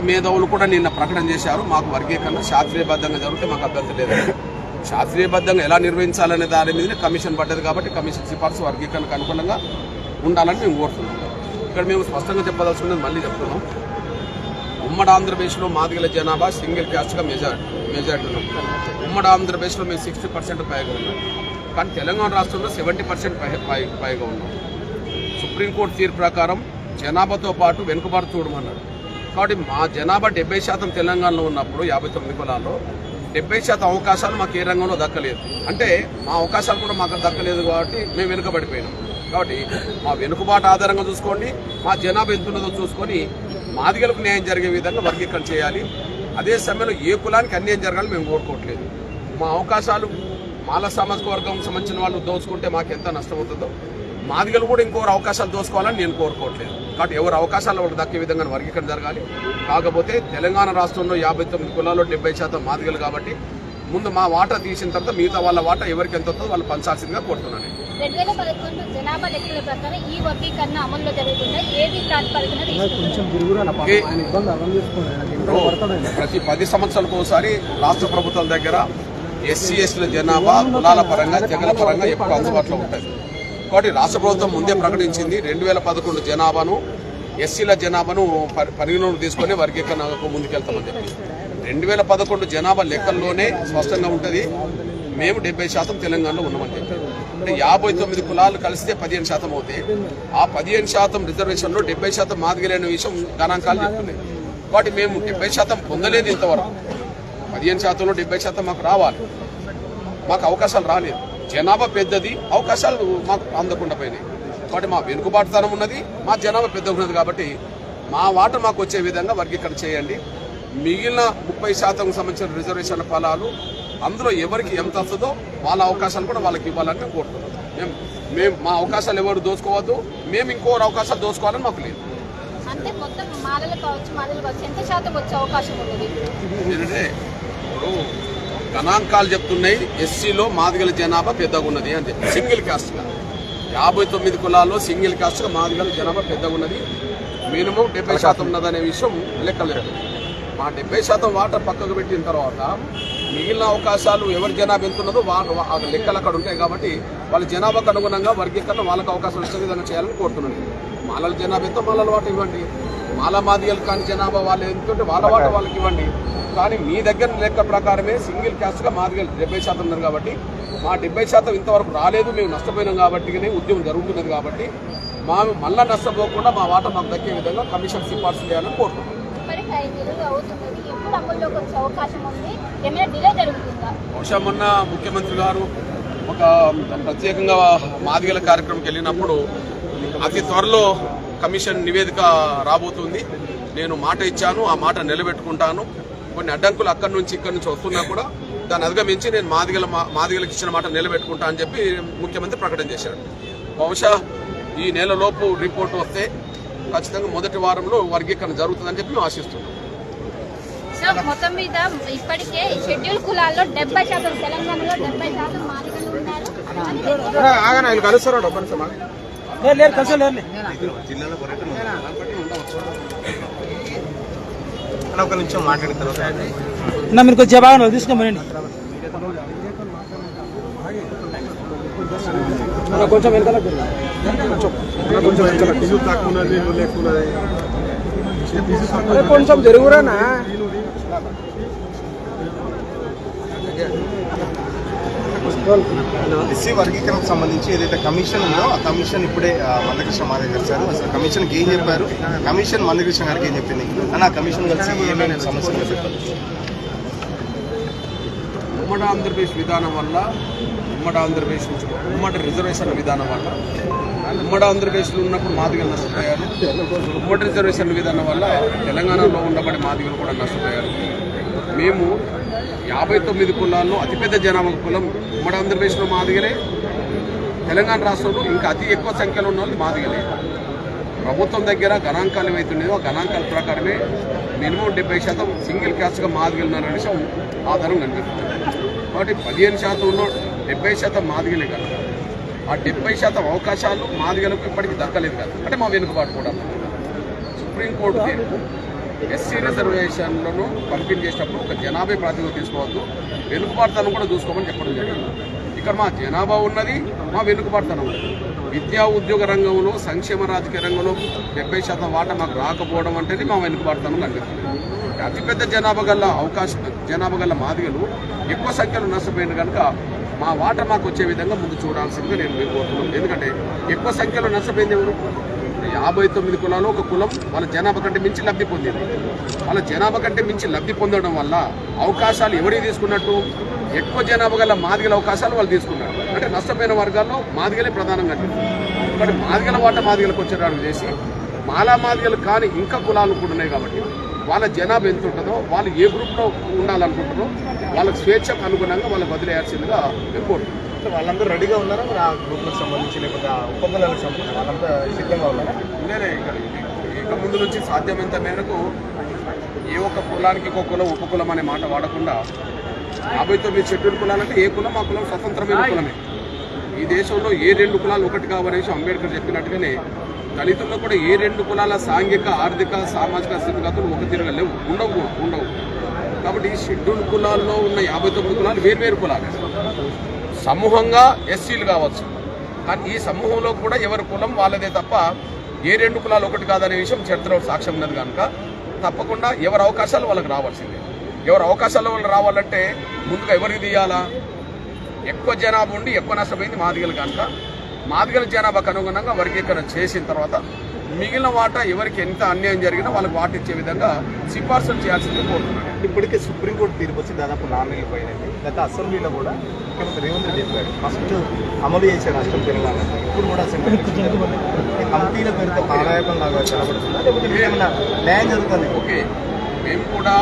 మేధావులు కూడా నిన్న ప్రకటన చేశారు. మాకు వర్గీకరణ శాస్త్రీయబద్ధంగా జరిగితే మాకు అభ్యర్థి లేదు. శాస్త్రీయబద్ధంగా ఎలా నిర్వహించాలనే దాని మీద కమిషన్ పడ్డది కాబట్టి కమిషన్ సిఫార్సు వర్గీకరణకు అనుకూలంగా ఉండాలని మేము కోరుతున్నాం. ఇక్కడ మేము స్పష్టంగా చెప్పదలుచుకున్నది మళ్ళీ చెప్తున్నాం. ఉమ్మడి ఆంధ్రప్రదేశ్లో మాదిగల జనాభా సింగిల్ క్యాస్ట్గా మెజారిటీ మెజారిటీ ఉన్నాం ఉమ్మడి ఆంధ్రప్రదేశ్లో మేము సిక్స్టీ పర్సెంట్ పైగా ఉన్నాం. కానీ తెలంగాణ రాష్ట్రంలో సెవెంటీ పర్సెంట్ పై- పైగా ఉన్నాం. సుప్రీంకోర్టు తీర్పు ప్రకారం జనాభాతో పాటు వెనుకబాటు చూడమన్నారు. కాబట్టి మా జనాభా డెబ్బై శాతం తెలంగాణలో ఉన్నప్పుడు యాభై తొమ్మిది కులాల్లో డెబ్బై శాతం అవకాశాలు మాకు ఏ రంగంలో దక్కలేదు. అంటే మా అవకాశాలు కూడా మాకు దక్కలేదు కాబట్టి మేము వెనుకబడిపోయినాం. కాబట్టి మా వెనుకబాటు ఆధారంగా చూసుకోండి మా జనాభా ఎంత ఉన్నదో చూసుకొని మాదిగలకు న్యాయం జరిగే విధంగా వర్గీకరణ చేయాలి. అదే సమయంలో ఏ కులానికి అన్యాయం జరగాలని మేము కోరుకోవట్లేదు. మా అవకాశాలు మాల సామాజిక వర్గం సంబంధించిన వాళ్ళు దోచుకుంటే మాకు ఎంత నష్టం అవుతుందో మాదిగలు కూడా ఇంకోరు అవకాశాలు దోసుకోవాలని నేను కోరుకోవట్లేదు. కాబట్టి ఎవరు అవకాశాలు వాళ్ళకి దక్కే విధంగా వర్గీకరణ జరగాలి. కాకపోతే తెలంగాణ రాష్ట్రంలో యాభై తొమ్మిది కులాల్లో డెబ్బై శాతం మాదిగలు కాబట్టి ముందు మా వాటా తీసిన తర్వాత మిగతా వాళ్ళ వాటా ఎవరికి ఎంత వాళ్ళు పంచాల్సిందిగా కోరుతున్నాను రెండు వేల పదకొండు జనాభా లెక్కల ప్రకారం ఈ వర్గీకరణ అమల్లో జరుగుతుందా? ఏది ప్రాతిపదికన తీసుకుంటారు? ఇప్పుడు ప్రతి పది సంవత్సరాలకు ఒకసారి రాష్ట్ర ప్రభుత్వాల దగ్గర ఎస్సీ ఎస్టీల జనాభా కులాల పరంగా తెగల పరంగా ఎక్కువ అందుబాటులో ఉంటుంది కాబట్టి రాష్ట్ర ప్రభుత్వం ముందే ప్రకటించింది. రెండు వేల పదకొండు జనాభాను ఎస్సీల జనాభాను పరి- పరిగణలోకి తీసుకొని వర్గీకరణకు ముందుకెళ్తామని చెప్పి. రెండు వేల పదకొండు జనాభా లెక్కల్లోనే స్పష్టంగా ఉంటుంది. మేము డెబ్బై శాతం తెలంగాణలో ఉన్నామని చెప్పి. అంటే యాభై తొమ్మిది కులాలు కలిస్తే పదిహేను శాతం అవుతాయి. ఆ పదిహేను శాతం రిజర్వేషన్లో డెబ్బై శాతం మాదిగిలేని విషయం గణాంకాలు చెప్తున్నాయి. కాబట్టి మేము డెబ్బై శాతం పొందలేదు ఇంతవరకు. పదిహేను శాతంలో డెబ్బై శాతం మాకు రావాలి. మాకు అవకాశాలు రాలేదు. జనాభా పెద్దది అవకాశాలు మాకు అందకుండా పోయినాయి. కాబట్టి మా వెనుకబాటుతనం ఉన్నది మా జనాభా పెద్ద ఉన్నది కాబట్టి మా వాట మాకు వచ్చే విధంగా వర్గీకరణ చేయండి. మిగిలిన ముప్పై శాతం సంబంధించిన రిజర్వేషన్ ఫలాలు అందులో ఎవరికి ఎంత వస్తుందో వాళ్ళ అవకాశాలు కూడా వాళ్ళకి ఇవ్వాలని మేము కోరుతున్నాం. మేము మేము మా అవకాశాలు ఎవరు దోచుకోవద్దు మేము ఇంకోరు అవకాశాలు దోచుకోవాలని మాకు లేదు. అంటే మొత్తం మాలలు కావచ్చు మాలలు కావచ్చు ఎంత శాతం వచ్చే అవకాశం ఉన్నది? ఏంటంటే ఇప్పుడు గణాంకాలు చెప్తున్నాయి. ఎస్సీలో మాదిగల జనాభా పెద్దగా ఉన్నది అని చెప్పి. సింగిల్ కాస్ట్గా యాభై తొమ్మిది కులాల్లో సింగిల్ కాస్ట్గా మాదిగల జనాభా పెద్దగా ఉన్నది మినిమం డెబ్బై శాతం ఉన్నదనే విషయం లెక్కలేదు మా డెబ్బై శాతం వాటర్ పక్కకు పెట్టిన తర్వాత మిగిలిన అవకాశాలు ఎవరి జనాభా ఎంత ఉన్నదో వాళ్ళ లెక్కలు అక్కడ ఉంటాయి కాబట్టి వాళ్ళ జనాభాకు అనుగుణంగా వర్గీకరణ వాళ్ళకి అవకాశం వచ్చే విధంగా చేయాలని కోరుతున్నాను. మాలల జనాభా ఎంతో మాలల వాటర్ ఇవ్వండి. మాల మాదిగలు కాని జనాభా వాళ్ళు ఎంత ఉంటే వాళ్ళ వాట వాళ్ళకి ఇవ్వండి. కానీ మీ దగ్గర లెక్క ప్రకారమే సింగిల్ క్యాస్ట్గా మాదిగలు డెబ్బై శాతం ఉన్నారు కాబట్టి మా డెబ్బై శాతం ఇంతవరకు రాలేదు మేము నష్టపోయినాం కాబట్టి ఉద్యమం జరుగుతున్నది కాబట్టి మా మళ్ళా నష్టపోకుండా మా వాట మాకు దక్కే విధంగా కమిషన్ సిఫార్సు చేయాలని కోరుతున్నాం బహుశా మొన్న ముఖ్యమంత్రి గారు ఒక ప్రత్యేకంగా మాదిగల కార్యక్రమంకి వెళ్ళినప్పుడు అతి త్వరలో కమిషన్ నివేదిక రాబోతుంది నేను మాట ఇచ్చాను ఆ మాట నిలబెట్టుకుంటాను కొన్ని అడ్డంకులు అక్కడి నుంచి ఇక్కడి నుంచి వస్తున్నా కూడా దాన్ని అధిగమించి నేను మాదిగల మా- మాదిగలకు ఇచ్చిన మాట నిలబెట్టుకుంటా అని చెప్పి ముఖ్యమంత్రి ప్రకటన చేశాడు బహుశా ఈ నెలలోపు రిపోర్ట్ వస్తే ఖచ్చితంగా మొదటి వారంలో వర్గీకరణ జరుగుతుందని చెప్పి మేము ఆశిస్తున్నాం మొత్తం మీద ఇప్పటికే షెడ్యూల్ కులాల్లో డెబ్బై శాతం తెలంగాణలో డెబ్బై శాతం మాదిగలు ఉన్నారు లేరు లేరు కలిసి అన్న ఒక నిమిషం మాట్లాడిన తర్వాత నా మీరు కొంచెం బాగా తీసుకోమనండి కొంచెం వెనకాల కొంచెం వెనకాల కొంచెం జరుగురానా? ఎస్సీ వర్గీకరణకు సంబంధించి ఏదైతే కమిషన్ ఉందో ఆ కమిషన్ ఇప్పుడే మందకృష్ణ మాధవ్ గారు సార్ అసలు కమిషన్కి ఏం చెప్పారు? కమిషన్ మందకృష్ణ గారికి ఏం చెప్పింది? అని ఆ కమిషన్ కలిసి ఏమేమి సమస్యలు చెప్పారు? ఉమ్మడి ఆంధ్రప్రదేశ్ విధానం వల్ల ఉమ్మడి ఆంధ్రప్రదేశ్ నుంచి ఉమ్మడి రిజర్వేషన్ విధానం వల్ల ఉమ్మడి ఆంధ్రప్రదేశ్లో ఉన్నప్పుడు మాదిగలు నష్టపోయారు. ఉమ్మడి రిజర్వేషన్ విధానం వల్ల తెలంగాణలో ఉండబడే మాదిగలు కూడా నష్టపోయారు. మేము యాభై తొమ్మిది కులాల్లో అతిపెద్ద జనాభా కులం ఉమ్మడి ఆంధ్రప్రదేశ్లో మాదిగలే. తెలంగాణ రాష్ట్రంలో ఇంకా అతి ఎక్కువ సంఖ్యలో ఉన్న వాళ్ళు మాదిగలే. ప్రభుత్వం దగ్గర గణాంకాలు ఏవైతున్నాయో ఆ గణాంకాల ప్రకారమే మినిమం డెబ్బై శాతం సింగిల్ క్యాస్ట్గా మాదిగలున్నారనే విషయం ఆధారం కనిపిస్తుంది. కాబట్టి పదిహేను శాతం డెబ్బై శాతం మాదిగలే కదా. ఆ డెబ్బై శాతం అవకాశాలు మాదిగలకు ఇప్పటికీ దక్కలేదు కదా. అంటే మా వెనుకబాటు కూడా. సుప్రీంకోర్టు తీర్పు ఎస్సీ రిజర్వేషన్లను పంపిణీ చేసినప్పుడు ఒక జనాభా ప్రాతినిధ్యం తీసుకోవద్దు. వెనుకబాటుతనం కూడా చూసుకోమని చెప్పడం జరిగింది. ఇక్కడ మా జనాభా ఉన్నది మా వెనుకబాటుతనం ఉన్నది. విద్యా ఉద్యోగ రంగంలో సంక్షేమ రాజకీయ రంగంలో డెబ్బై శాతం వాటా మాకు రాకపోవడం అంటేనే మా వెనుకబాటుతనం కనిపిస్తుంది అతిపెద్ద జనాభా గల అవకాశం జనాభా గల మాదిగలు ఎక్కువ సంఖ్యలో నష్టపోయింది కనుక మా వాట మాకు వచ్చే విధంగా ముందు చూడాల్సిందిగా నేను మీరు కోరుతున్నాను. ఎందుకంటే ఎక్కువ సంఖ్యలో నష్టపోయింది ఎవరు? యాభై తొమ్మిది కులాలు ఒక కులం వాళ్ళ జనాభా కంటే మించి లబ్ధి పొందింది. వాళ్ళ జనాభా కంటే మించి లబ్ధి పొందడం వల్ల అవకాశాలు ఎవరికి తీసుకున్నట్టు? ఎక్కువ జనాభా గల మాదిగల అవకాశాలు వాళ్ళు తీసుకున్నారు. అంటే నష్టపోయిన వర్గాల్లో మాదిగలే ప్రధానంగా కాబట్టి మాదిగల వాట మాదిగలకు వచ్చేటట్టు చేసి మాలా మాదిగలు కానీ ఇంకా కులాలు కూడా ఉన్నాయి కాబట్టి వాళ్ళ జనాభా ఎంత ఉంటుందో వాళ్ళు ఏ గ్రూప్లో ఉండాలనుకుంటారో వాళ్ళకి స్వేచ్ఛకు అనుగుణంగా వాళ్ళకి వదిలేయాల్సిందిగా మేము కోరుతున్నాం వాళ్ళందరూ రెడీగా ఉన్నారా? మరి ఆ గ్రూప్లకు సంబంధించి లేకపోతే ఆ ఒప్పందాలకు సంబంధించి వాళ్ళంతా సిద్ధంగా ఉన్నారా? నేనే ఇక ఇక ముందు నుంచి సాధ్యమైనంత మేరకు ఏ ఒక్క కులానికి ఒక కులం ఉప కులం అనే మాట వాడకుండా యాభై తొమ్మిది షెడ్యూల్ కులాలంటే ఏ కులం ఆ కులం స్వతంత్రమైన కులమే. ఈ దేశంలో ఏ రెండు కులాలు ఒకటి కావనేసి అంబేద్కర్ చెప్పినట్టుగానే దళితుల్లో కూడా ఏ రెండు కులాల సాంఘిక ఆర్థిక సామాజిక స్థితిగతులు ఒక తిరగ లేవు. ఉండవు ఉండవు. కాబట్టి ఈ షెడ్యూల్ కులాల్లో ఉన్న యాభై తొమ్మిది కులాలు వేర్వేరు కులాలు. సమూహంగా ఎస్సీలు కావచ్చు. కానీ ఈ సమూహంలో కూడా ఎవరి కులం వాళ్ళదే తప్ప ఏ రెండు కులాలు ఒకటి కాదనే విషయం చరిత్రలో సాక్ష్యం ఉన్నది కనుక తప్పకుండా ఎవరి అవకాశాలు వాళ్ళకి రావాల్సిందే. ఎవరి అవకాశాలు వాళ్ళు రావాలంటే ముందుగా ఎవరికి తీయాలా? ఎక్కువ జనాభా ఉండి ఎక్కువ నష్టమైంది మాదిగలు కనుక. మాదిగల జనాభాకు అనుగుణంగా వర్గీకరణ చేసిన తర్వాత మిగిలిన వాటా ఎవరికి ఎంత అన్యాయం జరిగినా వాళ్ళకి వాట ఇచ్చే విధంగా సిఫార్సులు చేయాల్సింది కోరుతున్నాను. ఇప్పటికే సుప్రీంకోర్టు తీర్పు వచ్చి దాదాపు నాలుగు పోయినది గత అసెంబ్లీలో కూడా ముఖ్యమంత్రి రేవంత్ రెడ్డి చెప్పాడు. ఫస్ట్ అమలు చేసే రాష్ట్రం తెలంగాణ ఇప్పుడు కూడా అసెంబ్లీ కమిటీల పేరుతో పారాయణం లాగా కనబడుతుందా? లేకపోతే న్యాయం జరుగుతుంది? ఓకే. మేము కూడా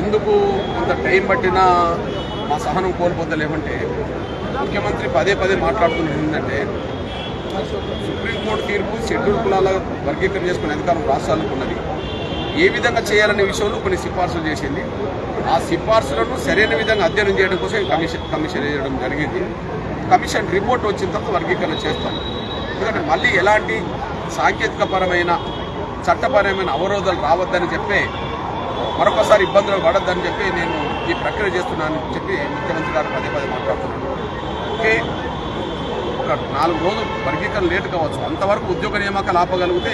ఎందుకు కొంత టైం పట్టినా మా సహనం కోల్పోతలేమంటే ముఖ్యమంత్రి పదే పదే మాట్లాడుతున్నది ఏంటంటే సుప్రీంకోర్టు తీర్పు షెడ్యూల్ కులాల వర్గీకరణ చేసుకునే అధికారం రాష్ట్రాలకు ఉన్నది. ఏ విధంగా చేయాలనే విషయంలో కొన్ని సిఫార్సులు చేసింది. ఆ సిఫార్సులను సరైన విధంగా అధ్యయనం చేయడం కోసం కమిషన్ కమిషన్ వేయడం జరిగింది. కమిషన్ రిపోర్ట్ వచ్చిన తర్వాత వర్గీకరణ చేస్తాం. ఎందుకంటే మళ్ళీ ఎలాంటి సాంకేతికపరమైన చట్టపరమైన అవరోధాలు రావద్దని చెప్పి మరొకసారి ఇబ్బందులు పడొద్దని చెప్పి నేను ఈ ప్రక్రియ చేస్తున్నానని చెప్పి ముఖ్యమంత్రి గారు పదే పదే మాట్లాడుతున్నాను ఓకే. ఒక నాలుగు రోజులు వర్గీకరణ లేట్ కావచ్చు. అంతవరకు ఉద్యోగ నియామకాలు ఆపగలిగితే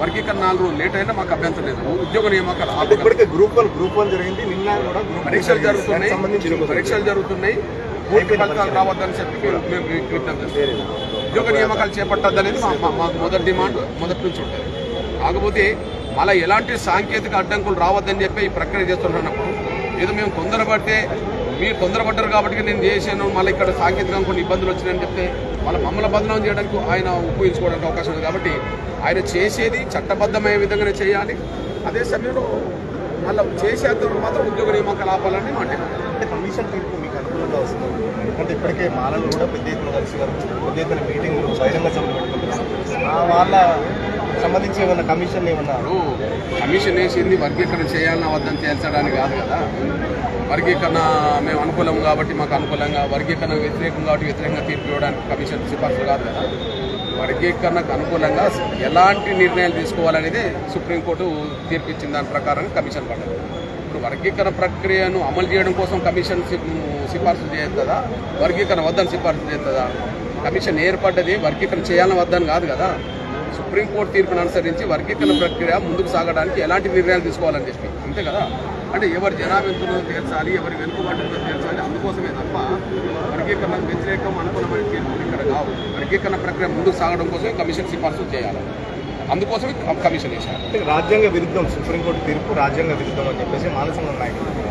వర్గీకరణ నాలుగు రోజులు లేట్ అయినా మాకు అభ్యంతరం లేదు. ఉద్యోగ నియామకాలు ఇప్పటికే గ్రూప్ వన్ గ్రూప్ వన్ జరిగింది. నిన్న కూడా పరీక్షలు. జరుగుతున్నాయి. పరీక్షలు జరుగుతున్నాయి. పూర్తి ఫలితాలు రావద్దని చెప్పి మేము- విజ్ఞప్తి. ఉద్యోగ నియామకాలు చేపట్టద్దనేది మాకు మొదటి డిమాండ్ మొదటి నుంచి ఉంటుంది. కాకపోతే మళ్ళీ ఎలాంటి సాంకేతిక అడ్డంకులు రావద్దని చెప్పి ఈ ప్రక్రియ చేస్తున్నప్పుడు ఏదో మేము తొందరపడితే మీరు తొందరపడ్డారు కాబట్టి నేను చేశాను మళ్ళీ ఇక్కడ సాంకేతికంగా కొన్ని ఇబ్బందులు వచ్చినాయని చెప్తే వాళ్ళ మమ్మల్ని బదనాం చేయడానికి ఆయన ఉపయోగించుకోవడానికి అవకాశం ఉంది. కాబట్టి ఆయన చేసేది చట్టబద్ధమయ్యే విధంగానే చేయాలి. అదే సమయంలో మళ్ళీ చేసేంత మాత్రం ఉద్యోగ నియామకాలు ఆపాలని మాట అంటే కమిషన్ తీర్పు మీకు అనుకూలంగా వస్తుంది. ఎందుకంటే ఇప్పటికే మాలలు కూడా పెద్ద ఎత్తున కలిసి గారు పెద్ద ఎత్తున మీటింగ్లు బహిరంగ సభలు పెట్టుకుంటున్నారు వాళ్ళ సంబంధించి ఏమన్నా కమిషన్ ఏమన్నా? కమిషన్ వేసింది వర్గీకరణ చేయాలన్నా వద్దని తేల్చడానికి కాదు కదా. వర్గీకరణ మేము అనుకూలం కాబట్టి మాకు అనుకూలంగా వర్గీకరణ వ్యతిరేకం కాబట్టి వ్యతిరేకంగా తీర్పు ఇవ్వడానికి కమిషన్ సిఫార్సు కాదు కదా. వర్గీకరణకు అనుకూలంగా ఎలాంటి నిర్ణయాలు తీసుకోవాలనేది సుప్రీంకోర్టు తీర్పు ఇచ్చిన దాని ప్రకారం కమిషన్ పడ్డది. ఇప్పుడు వర్గీకరణ ప్రక్రియను అమలు చేయడం కోసం కమిషన్ సి- సిఫార్సు చేస్తుందా? వర్గీకరణ వద్దని సిఫార్సు చేస్తుందా? కమిషన్ ఏర్పడ్డది వర్గీకరణ చేయాలని వద్దని కాదు కదా. సుప్రీంకోర్టు తీర్పును అనుసరించి వర్గీకరణ ప్రక్రియ ముందుకు సాగడానికి ఎలాంటి నిర్ణయాలు తీసుకోవాలని చెప్పి. అంతే కదా? అంటే ఎవరి జనాభా ఎంత తీర్చాలి ఎవరి వెనుకబాటు ఉన్నదో తీర్చాలి అందుకోసమే తప్ప వర్గీకరణ వ్యతిరేకం అనుకూలమైన తీర్పులు ఇక్కడ కావు. వర్గీకరణ ప్రక్రియ ముందుకు సాగడం కోసమే కమిషన్ సిఫార్సు చేయాలి. అందుకోసమే కమ్- కమిషన్ వేశారు. అంటే రాజ్యాంగ విరుద్ధం సుప్రీంకోర్టు తీర్పు రాజ్యాంగ విరుద్ధం అని చెప్పేసి మానసంగా నాయకులు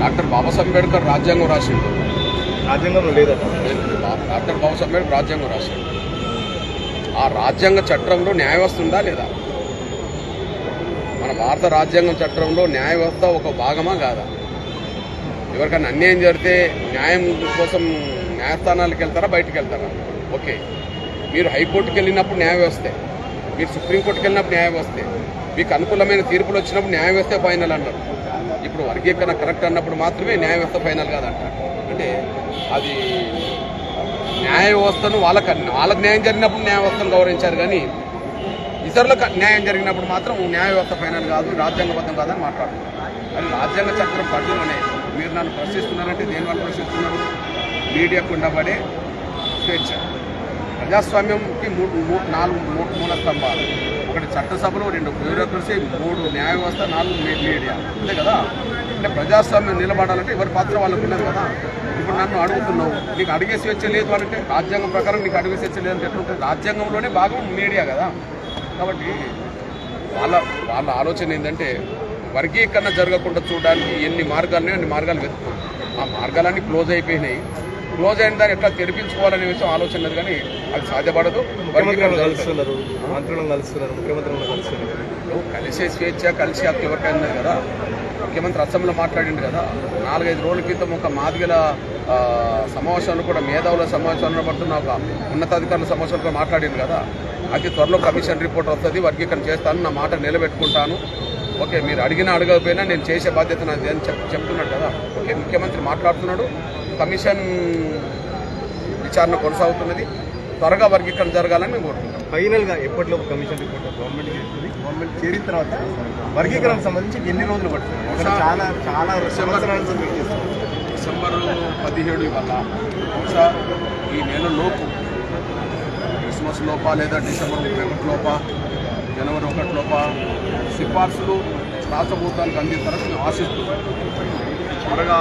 డాక్టర్ బాబాసాహెబ్ అంబేద్కర్ రాజ్యాంగం రాసిండు. రాజ్యాంగంలో లేదట. డాక్టర్ బాబాసాహెబ్ అంబేద్కర్ రాజ్యాంగం రాసిండు ఆ రాజ్యాంగ చట్టంలో న్యాయ వ్యవస్థ ఉందా లేదా? మన భారత రాజ్యాంగం చట్టంలో న్యాయ వ్యవస్థ ఒక భాగమా కాదా? ఎవరికైనా అన్యాయం జరిగితే న్యాయం కోసం న్యాయస్థానాలకు వెళ్తారా బయటకు వెళ్తారా? ఓకే. మీరు హైకోర్టుకి వెళ్ళినప్పుడు న్యాయ వ్యవస్థే మీరు సుప్రీంకోర్టుకి వెళ్ళినప్పుడు న్యాయ వ్యవస్థే మీకు అనుకూలమైన తీర్పులు వచ్చినప్పుడు న్యాయ వ్యవస్థ ఫైనల్ అన్నారు. ఇప్పుడు వర్గీకరణ కరెక్ట్ అన్నప్పుడు మాత్రమే న్యాయ వ్యవస్థ ఫైనల్ కాదంటారు. అంటే అది న్యాయ వ్యవస్థను వాళ్ళకి వాళ్ళకి న్యాయం జరిగినప్పుడు న్యాయ వ్యవస్థను గౌరవించారు కానీ ఇతరులకు న్యాయం జరిగినప్పుడు మాత్రం న్యాయ వ్యవస్థ పైన కాదు రాజ్యాంగబద్ధం కాదని మాట్లాడుతున్నారు. అది రాజ్యాంగ చక్రం పరిధిలోనే మీరు నన్ను ప్రశ్నిస్తున్నారంటే దేని వల్ల ప్రశ్నిస్తున్నారు? మీడియాకు ఉండబడే స్వేచ్ఛ. ప్రజాస్వామ్యంకి మూడు నాలుగు మూడు మూల స్తంభాలు. ఒకటి చట్టసభలు రెండు బ్యూరోక్రసీ మూడు న్యాయ వ్యవస్థ నాలుగు మీడియా. అంతే కదా? అంటే ప్రజాస్వామ్యం నిలబడాలంటే ఎవరి పాత్ర వాళ్ళకు ఉన్నది కదా? ఇప్పుడు నన్ను అడుగుతున్నావు నీకు అడిగే స్వేచ్ఛ లేదు అంటే రాజ్యాంగం ప్రకారం నీకు అడిగే స్వేచ్ఛ లేదంటే ఎట్లుంటుంది రాజ్యాంగంలోనే భాగం మీడియా కదా. కాబట్టి వాళ్ళ వాళ్ళ ఆలోచన ఏంటంటే వర్గీకరణ జరగకుండా చూడడానికి ఎన్ని మార్గాలు అన్ని మార్గాలు వెతుకుతాం ఆ మార్గాలన్నీ క్లోజ్ అయిపోయినాయి. క్లోజ్ అయిన దాన్ని ఎట్లా తెరిపించుకోవాలనే విషయం ఆలోచన లేదు కానీ అది సాధ్యపడదు. కలుస్తున్నారు. మంత్రులను కలుస్తున్నారు. ముఖ్యమంత్రులను కలుస్తున్నారు. ఇప్పుడు కలిసే స్వేచ్ఛ కలిసి హక్కు ఎవరికైనా కదా? ముఖ్యమంత్రి అసెంబ్లీలో మాట్లాడిండు కదా. నాలుగైదు రోజుల క్రితం ఒక మాదిగల సమావేశంలో కూడా మేధావుల సమావేశంలో పడుతున్న ఒక ఉన్నతాధికారుల సమావేశంలో కూడా మాట్లాడిండు కదా. అతి త్వరలో కమిషన్ రిపోర్ట్ వస్తుంది వర్గీకరణ చేస్తాను నా మాట నిలబెట్టుకుంటాను. ఓకే మీరు అడిగినా అడగకపోయినా నేను చేసే బాధ్యత నాది అని చెప్ చెప్తున్నాడు కదా. ఓకే ముఖ్యమంత్రి మాట్లాడుతున్నాడు. కమిషన్ విచారణ కొనసాగుతున్నది. త్వరగా వర్గీకరణ జరగాలని మేము కోరుకుంటాం ఫైనల్గా ఎప్పటిలోపు కమిషన్ రిపోర్ట్ గవర్నమెంట్ చేస్తుంది గవర్నమెంట్ చేరిన తర్వాత వర్గీకరణకు సంబంధించి ఎన్ని రోజులు పడుతుంది? చాలా చాలా డిసెంబర్ పదిహేడు వల్ల బహుశా ఈ నెల లోపు క్రిస్మస్ లోప లేదా డిసెంబర్ ముప్పై ఒకటి లోప జనవరి ఒకటి లోప సిఫార్సులు రాష్ట్ర ప్రభుత్వానికి అందిస్తారని మేము ఆశిస్తున్నాం. త్వరగా